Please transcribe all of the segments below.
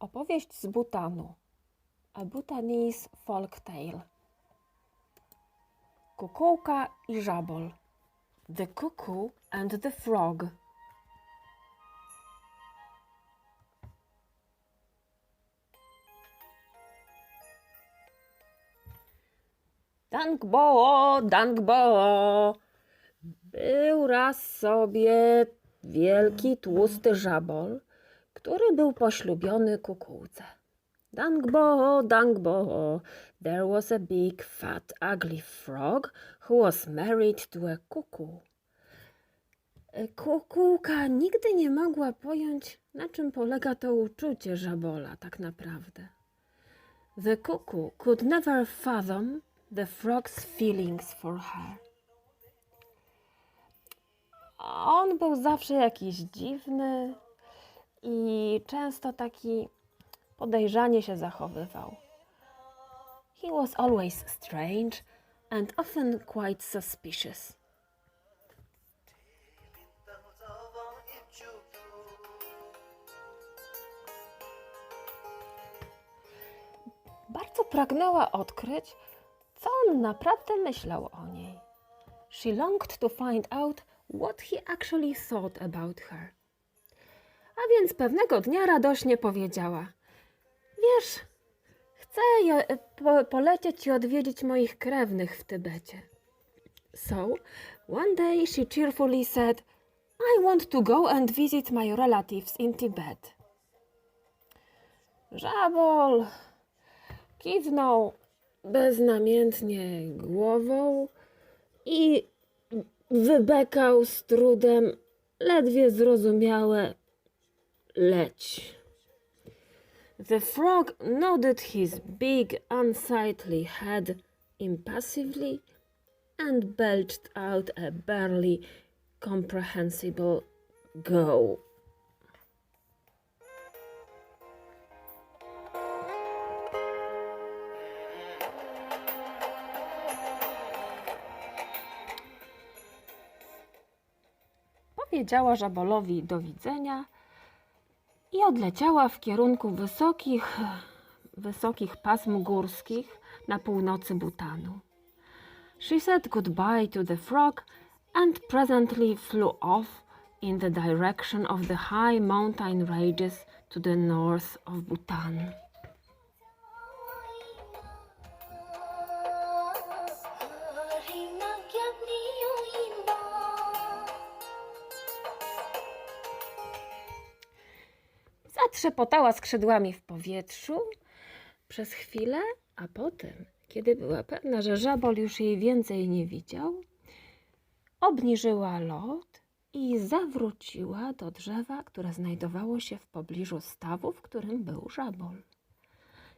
Opowieść z Butanu. A Bhutanese folk tale. Kukułka i żabol. The cuckoo and the frog. Dankbo, dankbo. Był raz sobie wielki, tłusty żabol, który był poślubiony kukułce. Dankbo, dankbo, there was a big, fat, ugly frog who was married to a cuckoo. Kukułka nigdy nie mogła pojąć, na czym polega to uczucie żabola tak naprawdę. The cuckoo could never fathom the frog's feelings for her. On był zawsze jakiś dziwny i często taki podejrzanie się zachowywał. He was always strange and often quite suspicious. Bardzo pragnęła odkryć, co on naprawdę myślał o niej. She longed to find out what he actually thought about her. A więc pewnego dnia radośnie powiedziała: Wiesz, chcę je, po, polecieć i odwiedzić moich krewnych w Tybecie. So, one day she cheerfully said, I want to go and visit my relatives in Tibet. Żabol kiwnął beznamiętnie głową i wybekał z trudem ledwie zrozumiałe leć. The frog nodded his big, unsightly head impassively and belched out a barely comprehensible go. Powiedziała żabolowi do widzenia i odleciała w kierunku wysokich, wysokich pasm górskich na północy Butanu. She said goodbye to the frog and presently flew off in the direction of the high mountain ranges to the north of Bhutan. Zatrzepotała skrzydłami w powietrzu przez chwilę, a potem, kiedy była pewna, że żabol już jej więcej nie widział, obniżyła lot i zawróciła do drzewa, które znajdowało się w pobliżu stawu, w którym był żabol.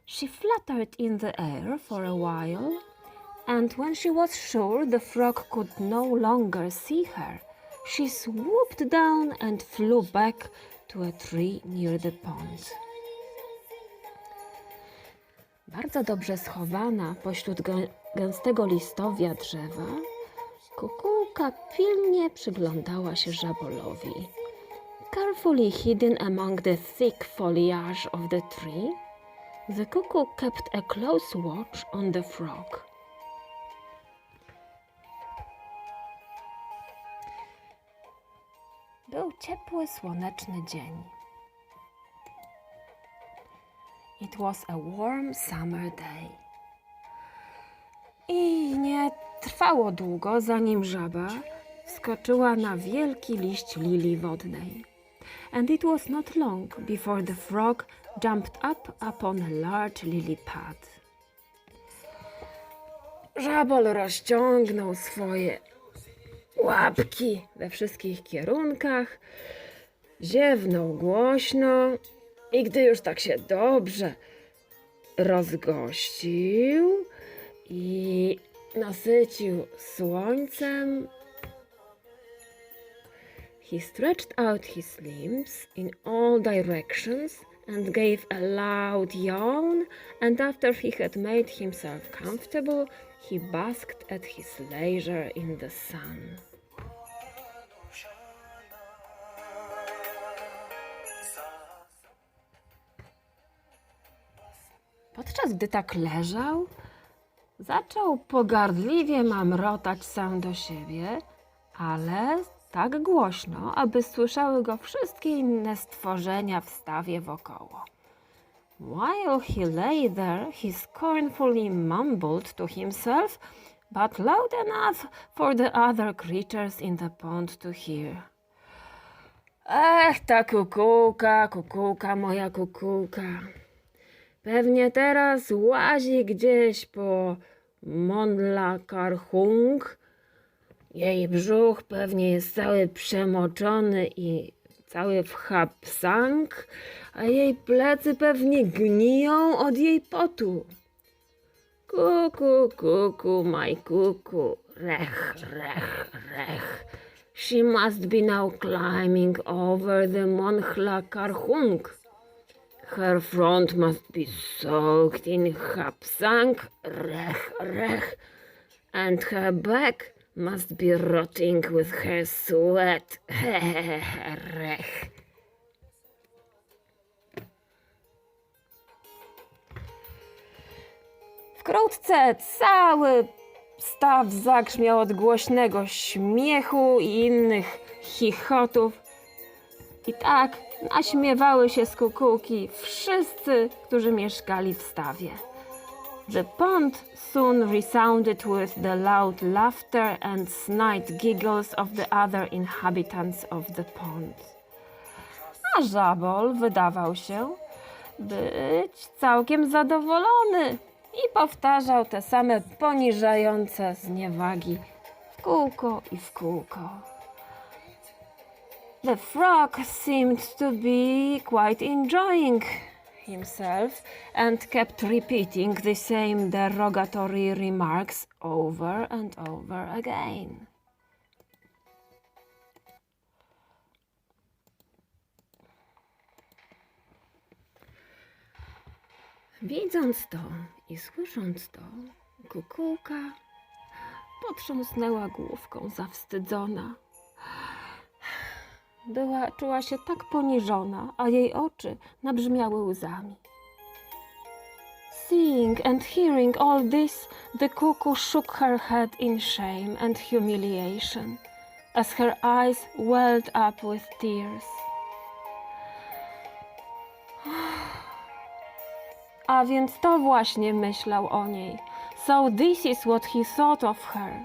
She fluttered in the air for a while, and when she was sure the frog could no longer see her, she swooped down and flew back to a tree near the pond. Bardzo dobrze schowana pośród gę- gęstego listowia drzewa, kukułka pilnie przyglądała się żabolowi. Carefully hidden among the thick foliage of the tree, the cuckoo kept a close watch on the frog. Ciepły, słoneczny dzień. It was a warm summer day. I nie trwało długo, zanim żaba skoczyła na wielki liść lilii wodnej. And it was not long before the frog jumped up upon a large lily pad. Żabol rozciągnął swoje łapki we wszystkich kierunkach, ziewnął głośno i gdy już tak się dobrze rozgościł i nasycił słońcem, he stretched out his limbs in all directions and gave a loud yawn, and after he had made himself comfortable, he basked at his leisure in the sun. Podczas gdy tak leżał, zaczął pogardliwie mamrotać sam do siebie, ale tak głośno, aby słyszały go wszystkie inne stworzenia w stawie wokoło. While he lay there, he scornfully mumbled to himself, but loud enough for the other creatures in the pond to hear. Ech, ta kukułka, kukułka, moja kukułka. Pewnie teraz łazi gdzieś po Monla Karhung. Jej brzuch pewnie jest cały przemoczony i cały w hapsang, a jej plecy pewnie gniją od jej potu. Kuku, kuku, my kuku, rech, rech, rech. She must be now climbing over the Monchla Karhung. Her front must be soaked in hapsang, rech, rech, and her back must be rotting with her sweat, rech. Wkrótce cały staw zagrzmiał od głośnego śmiechu i innych chichotów. I tak naśmiewały się z kukułki wszyscy, którzy mieszkali w stawie. The pond soon resounded with the loud laughter and snide giggles of the other inhabitants of the pond. A żabol wydawał się być całkiem zadowolony i powtarzał te same poniżające zniewagi w kółko i w kółko. The frog seemed to be quite enjoying himself and kept repeating the same derogatory remarks over and over again. Widząc to i słysząc to, kukułka potrząsnęła główką zawstydzona. Była, czuła się tak poniżona, a jej oczy nabrzmiały łzami. Seeing and hearing all this, the cuckoo shook her head in shame and humiliation, as her eyes welled up with tears. A więc to właśnie myślał o niej. So this is what he thought of her.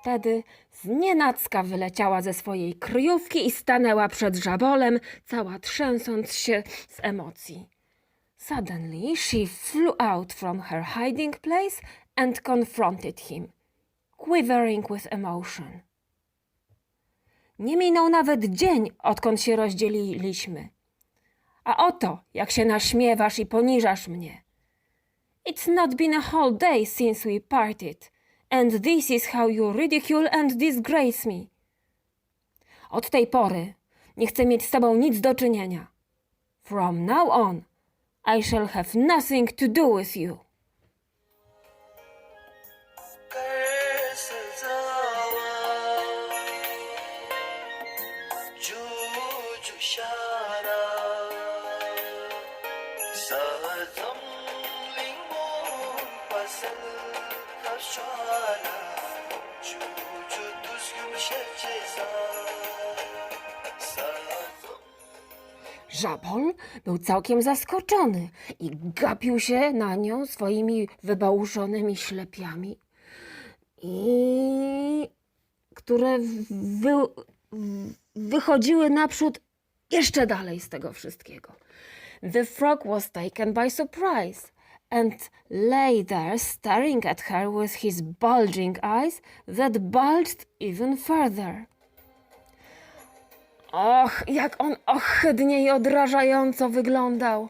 Wtedy znienacka wyleciała ze swojej kryjówki i stanęła przed żabolem, cała trzęsąc się z emocji. Suddenly she flew out from her hiding place and confronted him, quivering with emotion. Nie minął nawet dzień, odkąd się rozdzieliliśmy. A oto, jak się naśmiewasz i poniżasz mnie. It's not been a whole day since we parted, and this is how you ridicule and disgrace me. Od tej pory nie chcę mieć z tobą nic do czynienia. From now on, I shall have nothing to do with you. Żabol był całkiem zaskoczony i gapił się na nią swoimi wybałuszonymi ślepiami, i które wy, wychodziły naprzód jeszcze dalej z tego wszystkiego. The frog was taken by surprise and lay there staring at her with his bulging eyes that bulged even further. Och, jak on ohydnie i odrażająco wyglądał.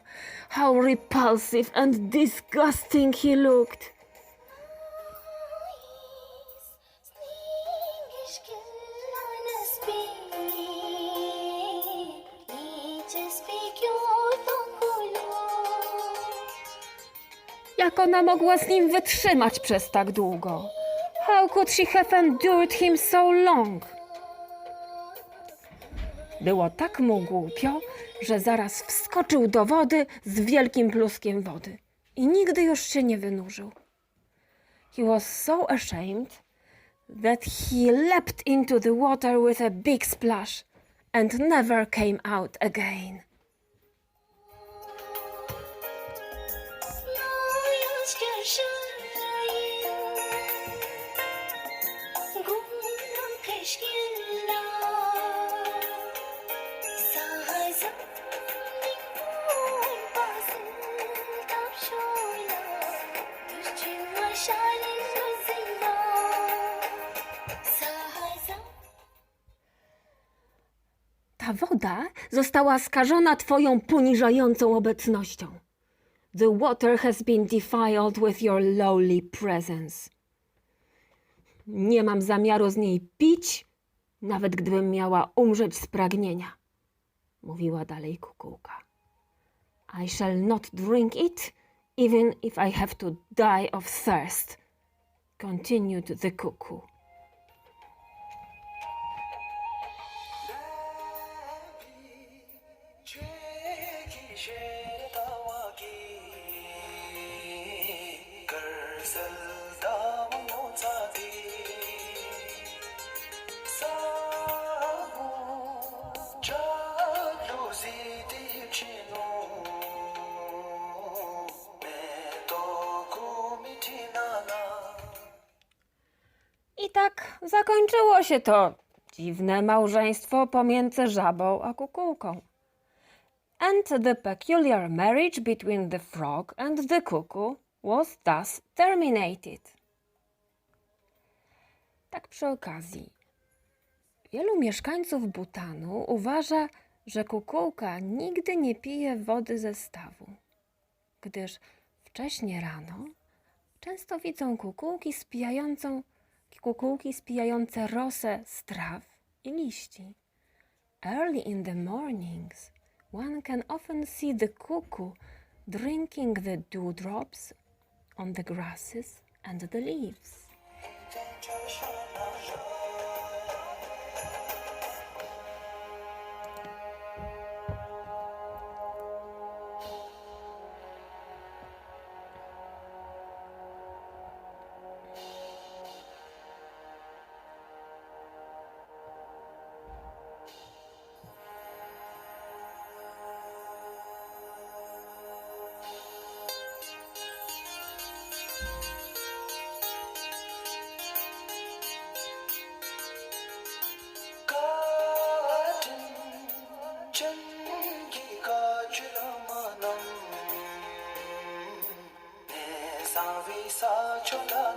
How repulsive and disgusting he looked. Jak ona mogła z nim wytrzymać przez tak długo? How could she have endured him so long? Było tak mu głupio, że zaraz wskoczył do wody z wielkim pluskiem wody i nigdy już się nie wynurzył. He was so ashamed that he leapt into the water with a big splash and never came out again. Woda została skażona Twoją poniżającą obecnością. The water has been defiled with your lowly presence. Nie mam zamiaru z niej pić, nawet gdybym miała umrzeć z pragnienia, mówiła dalej kukułka. I shall not drink it, even if I have to die of thirst, continued the cuckoo. Tak zakończyło się to dziwne małżeństwo pomiędzy żabą a kukułką. And the peculiar marriage between the frog and the cuckoo was thus terminated. Tak przy okazji. Wielu mieszkańców Butanu uważa, że kukułka nigdy nie pije wody ze stawu, gdyż wcześnie rano często widzą kukułki spijającą kukułki spijające rosę z traw i liści. Early in the mornings, one can often see the cuckoo drinking the dewdrops on the grasses and the leaves. sa love.